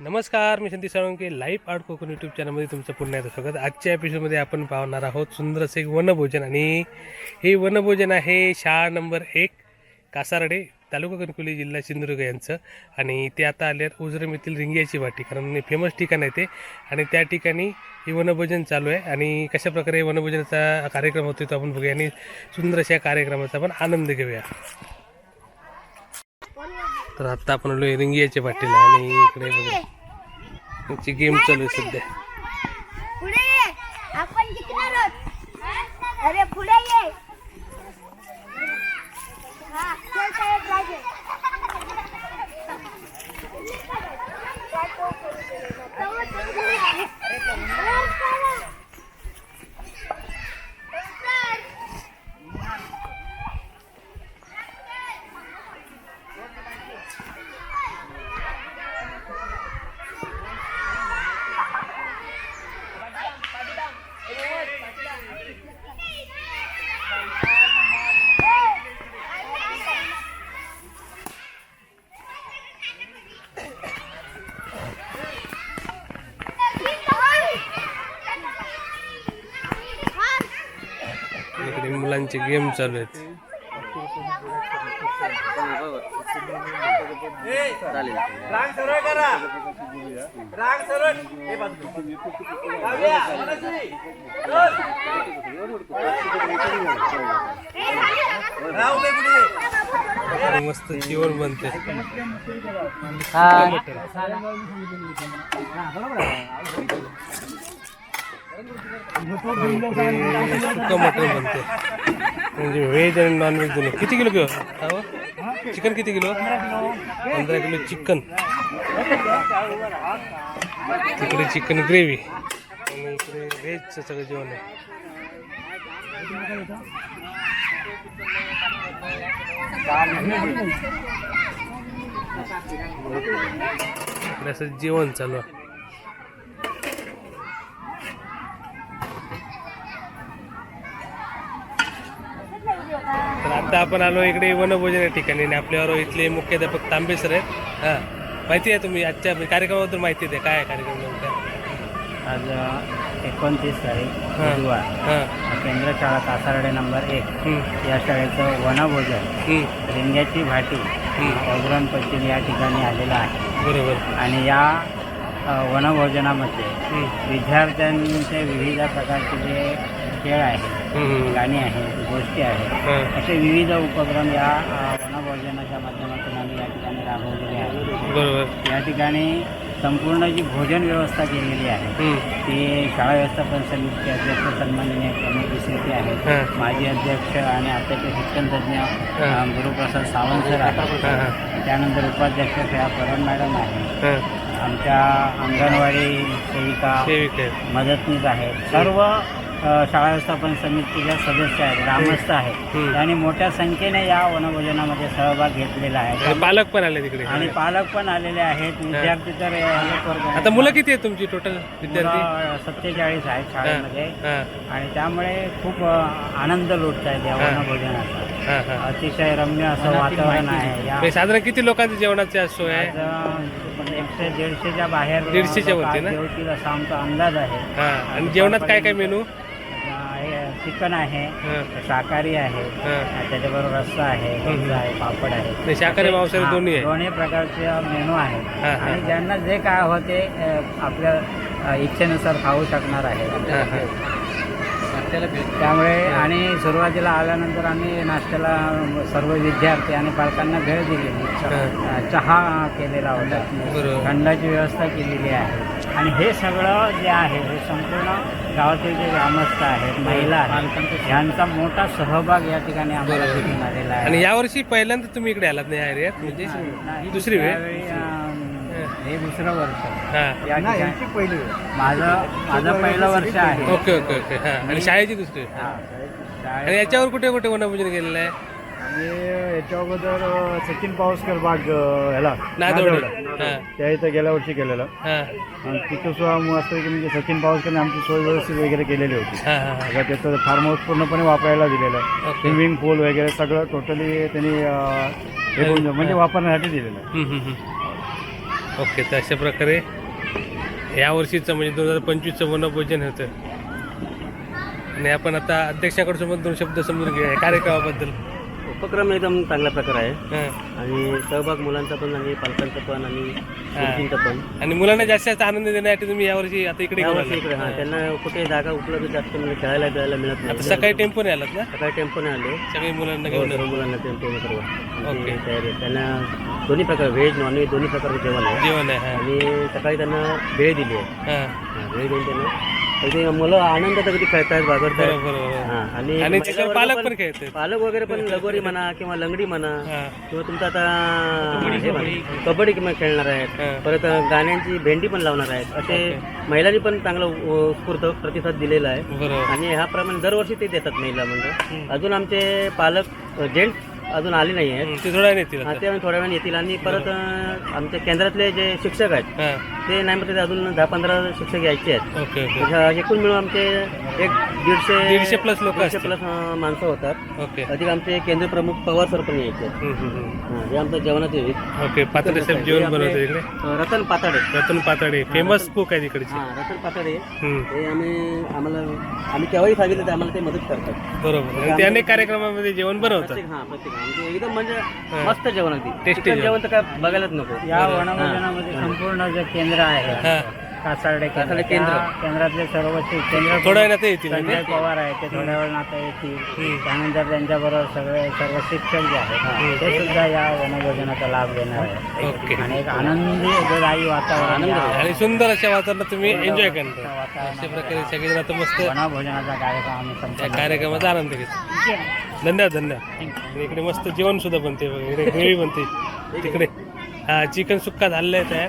नमस्कार मी Sandeep Salunke life art Kokan YouTube चॅनलमध्ये तुमचं पुन्हा एकदा स्वागत. आजच्या एपिसोडमध्ये आपण पाहणार आहोत सुंदरसं एक वनभोजन आणि हे वनभोजन आहे शाळा नंबर एक कासारडे तालुका कणकुली जिल्हा सिंधुदुर्ग यांचं. आणि ते आता आले आहेत उजरम येथील रिंगियाची वाटी कारण फेमस ठिकाण आहे ते. आणि त्या ठिकाणी हे वनभोजन चालू आहे आणि कशा प्रकारे वनभोजनाचा कार्यक्रम होतो तो आपण बघूया आणि सुंदर अशा कार्यक्रमाचा आपण आनंद घेऊया. तर आता आपण आलो रिंगियाच्या वाटेला आणि इकडे बघा. त्यांची गेम चालू आहे सध्या. पुढे ये. आपण जिंकणार आहोत. अरे पुढे ये हा चल साहेब राजे इकडे मुलांचे गेम चालू आहेत रांग सरळ करा रांग सरळ हे बाजू काव्या, मनस्वी, चल. राहू दे पुढे आणि मस्त जेवण बनते सुक्का मटण बनते म्हणजे व्हेज आणि नॉनव्हेज दोन्ही. किती किलो किलो? चिकन किती किलो? पंधरा किलो चिकन. तिकडे चिकन ग्रेव्ही. आणि इकडे व्हेजचं सगळं जेवण आहे. इकडे असं जेवण चालू आहे. आता आपण आलो इकडे वनभोजन या ठिकाणी आणि आपल्यावर इथले मुख्याध्यापक तांबे सर आहेत. हां. माहिती आहे तुम्ही आजच्या कार्यक्रमाबद्दल माहिती द्या. काय आहे कार्यक्रम नेमका? आज एकोणतीस तारीख हां. बुधवार. हां. केंद्र शाळा कासारडे नंबर एक. हं, या शाळेचं वनभोजन हं, रिंग्याची भाटी ओगरण पश्चिम या ठिकाणी आलेलं आहे. बरोबर. आणि या अ, वनभोजनामध्ये हं, विद्यार्थ्यांचे विविध प्रकारचे जे खेळ आहेत गाणी आहेत गोष्टी आहेत. असे विविध उपक्रम या वनभोजनाच्या माध्यमातून आम्ही या ठिकाणी राबवलेले आहेत. बरोबर. या ठिकाणी संपूर्ण जी भोजन व्यवस्था केलेली आहे ती शाळा व्यवस्थापन समितीचे अध्यक्ष सन्माननीय प्रमुख विश्रुती आहेत हां, माजी अध्यक्ष आणि आताचे शिक्षणतज्ज्ञ अ, गुरुप्रसाद सावंत सर आहेत. त्यानंतर उपाध्यक्ष श्रेया परम मॅडम आहे. आमच्या अंगणवाडी सेविका. मदतनीस आहेत. सर्व शाळा व्यवस्थापन समितीच्या सदस्य आहेत ग्रामस्थ आहेत. आणि मोठ्या संख्येने या वनभोजनामध्ये सहभाग घेतलेला आहे. पालक पण आले तिकडे आणि पालक पण आलेले आहेत. विद्यार्थी तर आता मुलं किती आहेत तुमची टोटल विद्यार्थी? सत्तेचाळीस आहेत शाळेमध्ये. आणि त्यामुळे खूप आनंद लुटत आहेत या. वनभोजनाचा. अतिशय रम्य असं वातावरण आहे. साधारण किती लोकांची जेवणाची सोय आहे? एकशे दीडशेच्या बाहेर दीडशेच्या वरती ना? असा आमचा अंदाज आहे. आणि जेवणात काय काय मेनू? चिकन आहे हां. शाकाहारी आहे हां. त्याच्याबरोबर रस्सा आहे लोणचं आहे पापड आहे. नाही, शाकाहारी मांसाहारी हां, दोन्ही आहे. दोन्ही प्रकारचे मेनू आहेत. आणि ज्यांना जे काय होते आपल्या इच्छेनुसार खाऊ शकणार आहे. त्यामुळे आणि सुरुवातीला आल्यानंतर आम्ही नाश्त्याला सर्व विद्यार्थी आणि पालकांना भेळ दिलेली. अ, चहा केलेला होता. थंडाची व्यवस्था केलेली आहे. आणि हे सगळं जे आहे हे संपूर्ण गावातील जे ग्रामस्थ आहेत महिला आहेत यांचा मोठा सहभाग या ठिकाणी आम्हाला. दिसून आलेला आहे. आणि यावर्षी पहिल्यांदा तुम्ही इकडे आलात नाही एरियात म्हणजे दुसरी वेळ? त्यावेळी, अं, हे. दुसरं वर्ष. हां. या ठिकाणी माझं माझं पहिलं वर्ष आहे. Okay okay okay. हां. आणि शाळेची दुसरी वेळ. हा. आणि याच्यावर कुठे कुठे वनभोजन केलेलं आहे? आणि याच्या अगोदर सचिन पावसकर बाग ह्याला नादवडे. त्या इथं गेल्या वर्षी केलेलं. हां. आणि तिथं सुद्धा मस्त की म्हणजे सचिन पावसकरने आमची सोय व्यवस्थित वगैरे केलेली होती. हां हां हां. त्याचं फार्म हाऊस पूर्णपणे वापरायला दिलेलं. आहे ओके. स्विमिंग पूल वगैरे सगळं टोटली त्यांनी अ, हे करून म्हणजे वापरण्यासाठी दिलेलं. आहे हम्म, हम्म, हम्म. ओके तर अशा प्रकारे या वर्षीचं म्हणजे दोन हजार पंचवीसचं वनभोजन होतं. आणि आपण आता अध्यक्षाकडसून दोन शब्द समजून घेऊया या कार्यक्रमाबद्दल. उपक्रम एकदम चांगला प्रकार आहे. हां. आणि सहभाग मुलांचा पण आणि पालकांचा पण आणि पण. आणि मुलांना जास्त जास्त आनंद देण्यासाठी तुम्ही यावर्षी आता इकडे घेऊन यावर्षी इकडे. हा त्यांना कुठे जागा उपलब्ध जास्त म्हणजे खेळायला बिळायला मिळत नाही. सकाळी टेम्पो नाही आलात ना? सकाळी टेम्पोने आले. सगळी मुलांना हो, घेऊन सर्व. मुलांना टेम्पो सर्व ओके. तयारी आहे. त्यांना दोन्ही प्रकार व्हेज नॉनव्हेज दोन्ही प्रकारचं जेवण आहे. जेवण आहे हां. आणि सकाळी त्यांना भेळ दिली आहे. हां. हा, भेळ देऊन त्यांना ते मुलं बागडतायत बरोबर बरोबर. हा, आणि त्याच्यावर पालक पण खेळतात. पालक वगैरे पण लगोरी म्हणा किंवा लंगडी म्हणा किंवा तुमचं आता हे म्हणा, कबड्डी. किंवा खेळणार आहेत. परत गाण्यांची भेंडी पण लावणार आहेत. असे महिलांनी पण चांगला उत्स्फूर्त प्रतिसाद दिलेला आहे. बरोबर. आणि ह्याप्रमाणे दरवर्षी ते देतात महिला म्हणजे. अजून आमचे पालक जेंट्स अजून आले नाही आहेत. हं, ते थोड्या येतील हा, आता. ते आम्ही थोड्या वेळाने येतील. आणि परत अं, आमच्या केंद्रातले जे शिक्षक आहेत हां. ते नाही म्हटलं तर अजून दहा पंधरा शिक्षक यायचे आहेत. Okay okay. ह्या- एकूण मिळून आमचे एक दीडशे दीडशे plus लोकं दीडशे असतील. अं, माणसं होतात. ओके. अधिक आमचे केंद्र प्रमुख पवार सर पण यायचे आहेत. हं, हं, हं. हा, हे आमचं जेवणाचे आहेत. ओके पातळे साहेब जेवण हे आपले, इकडे? अं, रतन पाताडे. रतन पातळे फेमस कुक आहे तिकडचे हा रतन पाताडे. हं, हे आम्ही आम्हाला आम्ही केव्हाही सांगितलं तर आम्हाला ते मदत करतात. बरोबर. आणि ते अनेक कार्यक्रमामध्ये जेवण बनवतात. प्रत्येक हा प्रत्येक आमचे एकदम म्हणजे मस्त जेवण अगदी. Tasty चिकन जेवण. तर काय बघायलाच नको. या वनभोजनामध्ये संपूर्ण जे केंद्र आहे कासारडे केंद्र. कासारडे केंद्र. त्या केंद्रातले सर्व केंद्र थोड्या वेळात येतील ना संजय ते? पवार आहे ते थोड्या वेळ आता येतील. त्यानंतर त्यांच्याबरोबर सगळे सर्व शिक्षक जे आहेत ते सुद्धा या वनभोजनाचा लाभ घेणार आहे ओके. आणि एक आनंदी दायी वातावरण या आणि सुंदर अशा वातावरणात तुम्ही एन्जॉय करता अशा प्रकारे सगळेजण आता मस्त वनभोजनाचा कार्यक्रम आम्ही या कार्यक्रमाचा आनंद घेतो धन्यवाद आणि इकडे मस्त जेवण सुद्धा बनते बघा. इकडे ग्रेव्ही बनते. तिकडे. हा चिकन सुक्का झालेलं आहे तयार.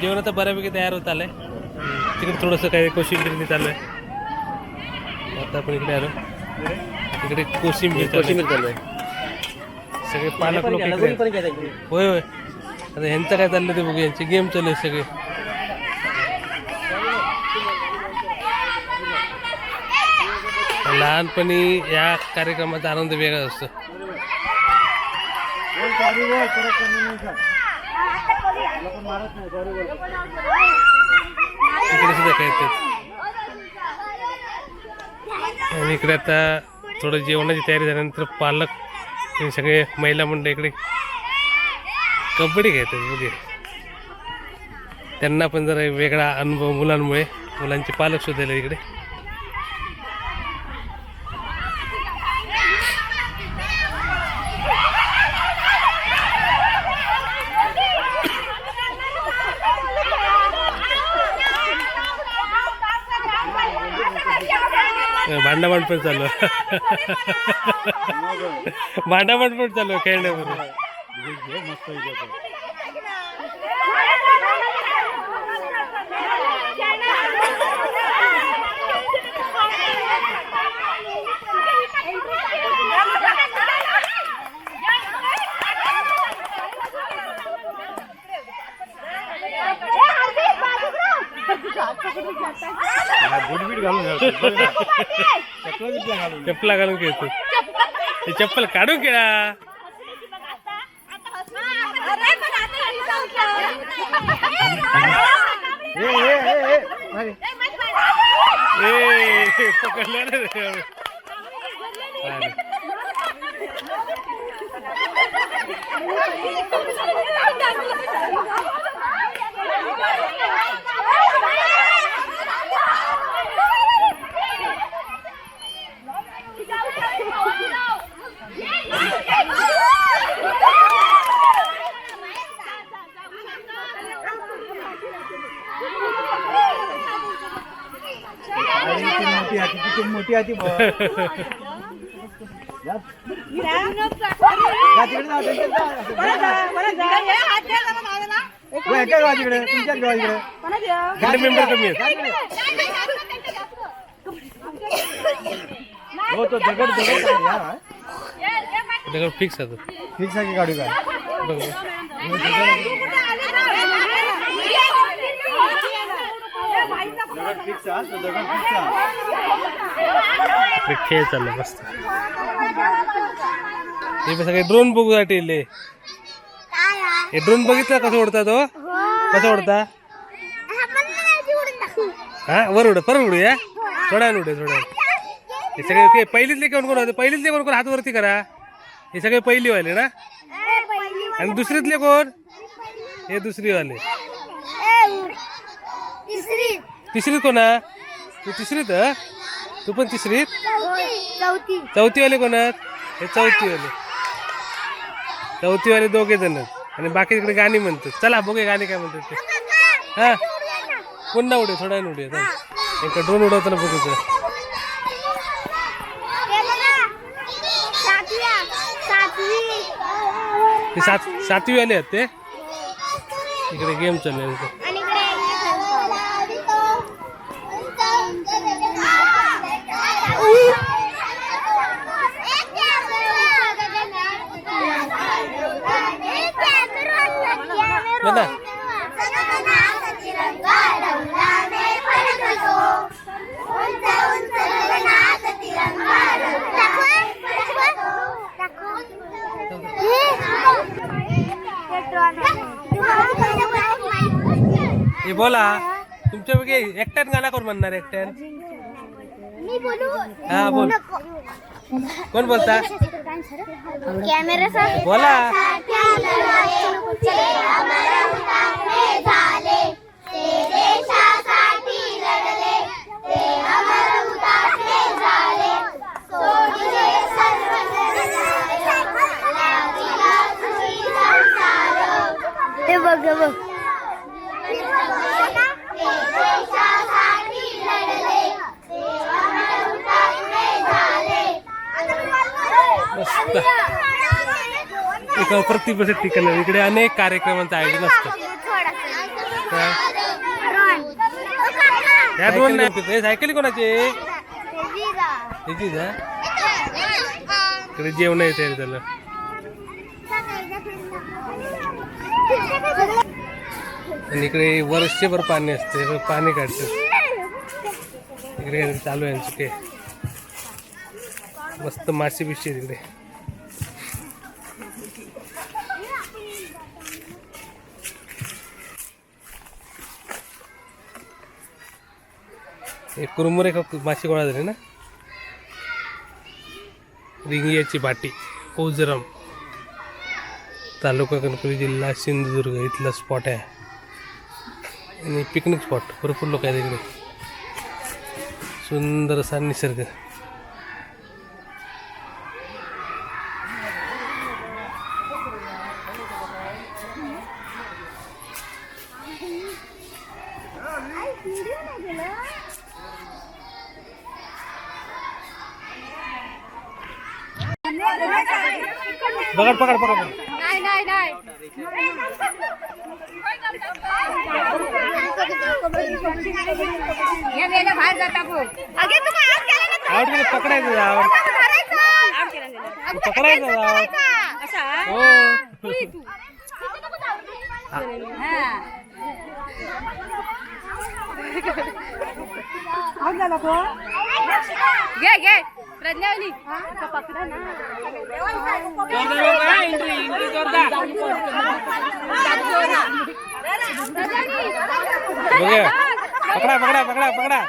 जेवण आता बऱ्यापैकी तयार होत आलंय. तिकडे थोडंसं काही कोशिंबीर चालू आहे. आता आपण इकडे आलो. इकडे कोशिंबीर कोशिंबीर चालू आहे. आहे. सगळे पालक लोक. होय होय. आता ह्यांचं काय चाललं ते बघू यांचे गेम चालू आहे सगळे. लहानपणी या कार्यक्रमाचा आनंद वेगळा असतो. इकडे सुद्धा खेळतात आणि इकडे आता थोडं जेवणाची तयारी झाल्यानंतर पालक सगळे महिला मंडळ इकडे कबड्डी खेळतात म्हणजे त्यांना पण जरा वेगळा अनुभव मुलांमुळे. मुलांचे पालक सुद्धा इकडे. भांडाभांड पण चालू. भांडाभांड पण चालू खेळण्यामध्ये. चप्पला घालून खेळतो ते चप्पल काढून खेळा ए पकडलं ना रे. अरे. किती मोठी हाती किती मोठी हाती बघ. जा. जा तिकडे जा, त्यांच्यात जा. हो, तिकडे, इकडे. कमी आहेत. हो तो दगड दगड काढ, या. दगड फिक्स आहे तो. ठीक आहे की काढू काय बघ. दगड फिक्स आहे, तो दगड फिक्स आहे. इकडे खेळ चालला मस्त. हे सगळे ड्रोन बघूसाठी येले हे ड्रोन बघितलं कसं उडतात हो कसं उडता हा वर उड परत उडूया? थोड्या उडूया थोड्या हे सगळे पहिलीतले कोण कोण होते? पहिलीतले कोण कोण हात वरती करा. हे सगळे पहिली वाले ना? आणि दुसरीतले कोण? हे दुसरी वाले. तिसरी. तिसरीत कोणा? तू तिसरीत? तू पण तिसरीत चौथी चौथी. वाले कोण आहेत? हे चौथी वाले चौथी वाले दोघे जण आणि बाकी तिकडे गाणी म्हणतात. चला बघूया गाणी काय म्हणतात ते. हा? पुन्हा उडे थोडा चल. एक ड्रोन उडवताना बघू सात सातवी. वाले आहेत ते? इकडे गेम चालू आहे. बोला. तुमच्यापैकी एकट्यात गाणं कोण म्हणणार बोलू? हा बोल. कोण बोलता? कॅमेरा बोला. एका प्रतिबंधित ठिकाणी. इकडे अनेक कार्यक्रमांचं आयोजन असतं? या दोन नाही हे सायकली कोणाचे? इकडे जेवण येते त्याला. आणि इकडे वर्षभर पाणी असते पाणी काढतात इकडे चालू आहे ते. मस्त मासे बिशी तिकडे हे कुरमुरे का मासे गोळा झाले ना? रिंगियाची भाटी ओजरम तालुका गणपती जिल्हा सिंधुदुर्ग इथला स्पॉट आहे. आणि पिकनिक स्पॉट भरपूर लोक आहेत इकडे. सुंदर असा निसर्ग. पकड पकड पकड. नाही नाही नाही. बाहेर जाता आउट केलं आउट पकडायचं जावं पकडायचं जावं हो. घे घे. प्रज्ञावली बघूया. पकडा पकडा पकडा पकडा.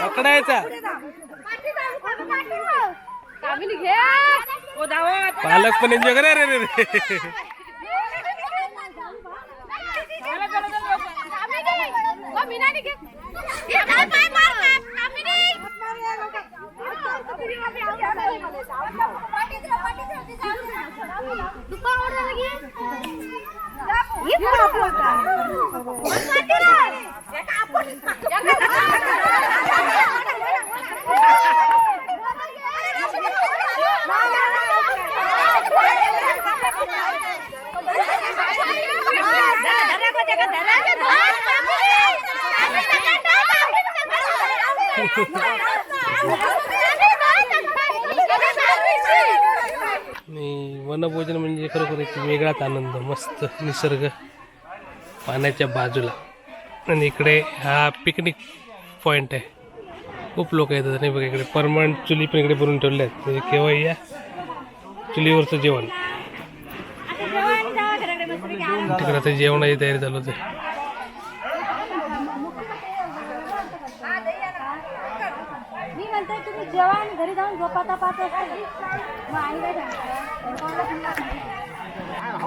पकडायचा. पालक पण एन्जॉय करा रे रे. वनभोजन म्हणजे खरोखर एक वेगळाच आनंद मस्त निसर्ग. पाण्याच्या बाजूला. आणि इकडे हा पिकनिक पॉईंट आहे. खूप लोक येतात आणि बघा इकडे परमनंट चुली पण इकडे भरून ठेवले आहेत. म्हणजे केव्हा या चुलीवरचं जेवण. तिकडे आता जेवणाची तयारी चालू होते. घरी जाऊन तुम्ही जेवा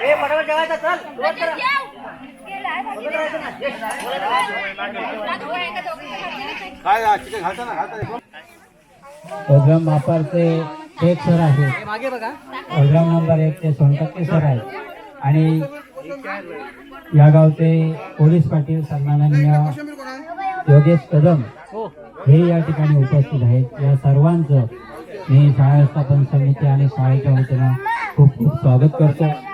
आहे, काय. प्रोग्राम वापरते एक. सर आहेत. प्रोग्राम नंबर एक ते सोनटक्के सर आहेत. आणि या गावचे पोलीस पाटील सन्माननीय योगेश कदम हे. या ठिकाणी उपस्थित आहेत. या सर्वांचं मी शाळा व्यवस्थापन समिती आणि शाळेच्या वतीनं खूप खूप स्वागत करतो.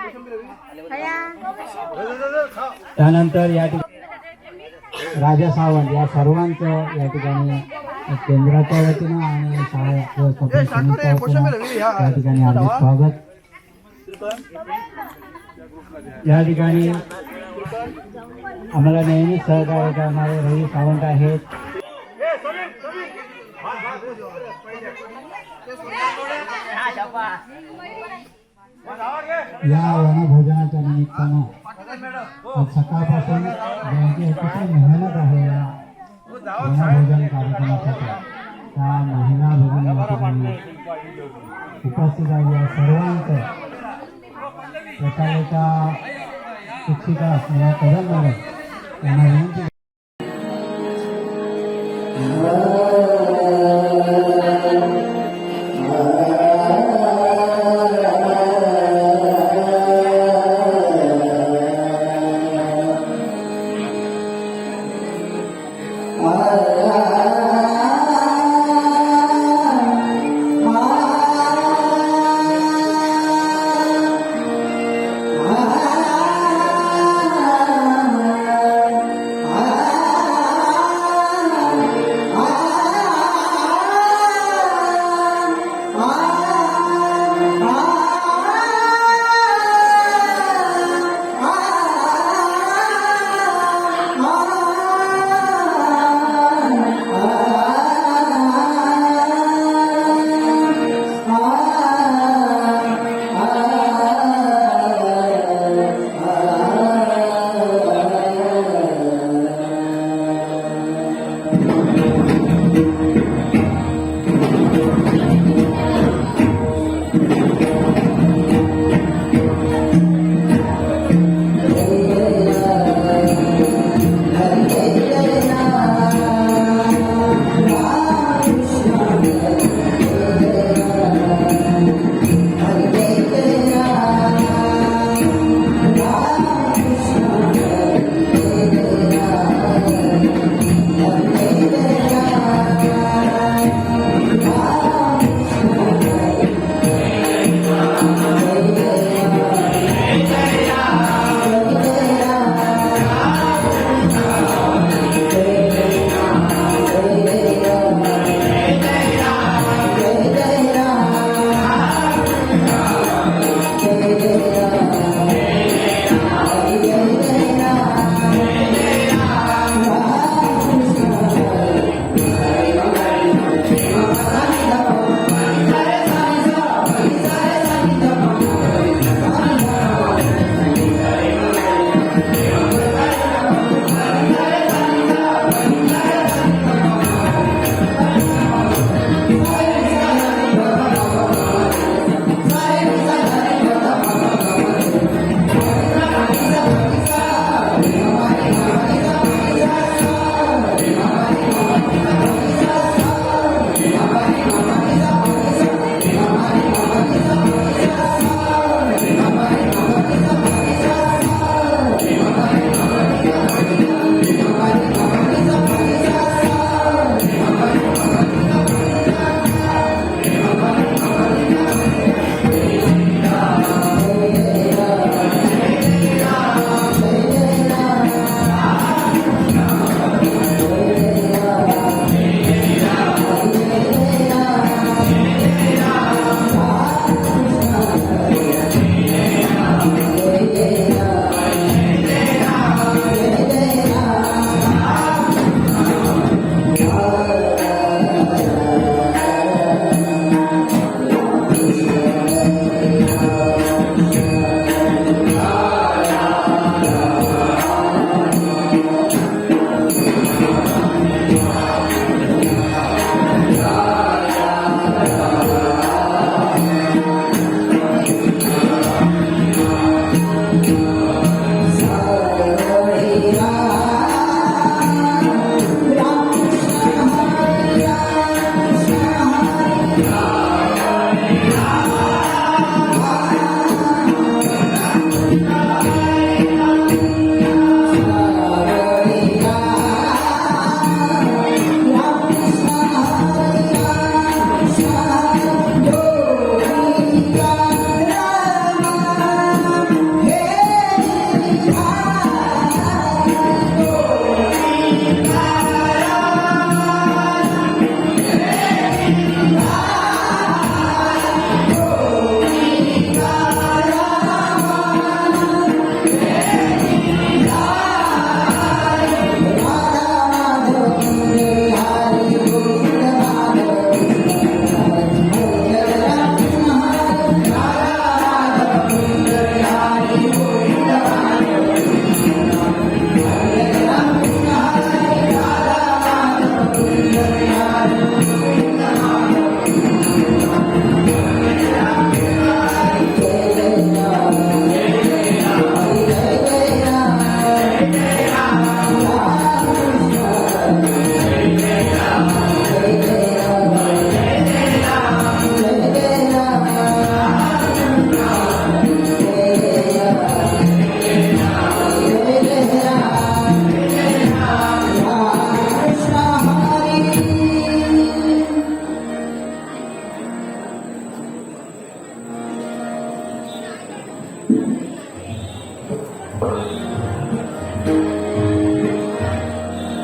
त्यानंतर या ठिकाणी राजा सावंत या सर्वांचं या ठिकाणी केंद्राच्या वतीनं आणि शाळा व्यवस्थापन समितीच्या वतीनं या ठिकाणी स्वागत. या ठिकाणी आम्हाला नेहमी सहकार्य करणारे रवी सावंत आहेत. या वनभोजनाच्या निमित्तानं सकाळपासून ज्यांची अतिशय मेहनत आहे या वनभोजन कार्यक्रमासाठी. त्या महिला भगिनी ठिकाणी उपस्थित आहे या सर्वांचं. प्रशालेच्या शिक्षिका असणाऱ्या कदम मॅडम यांना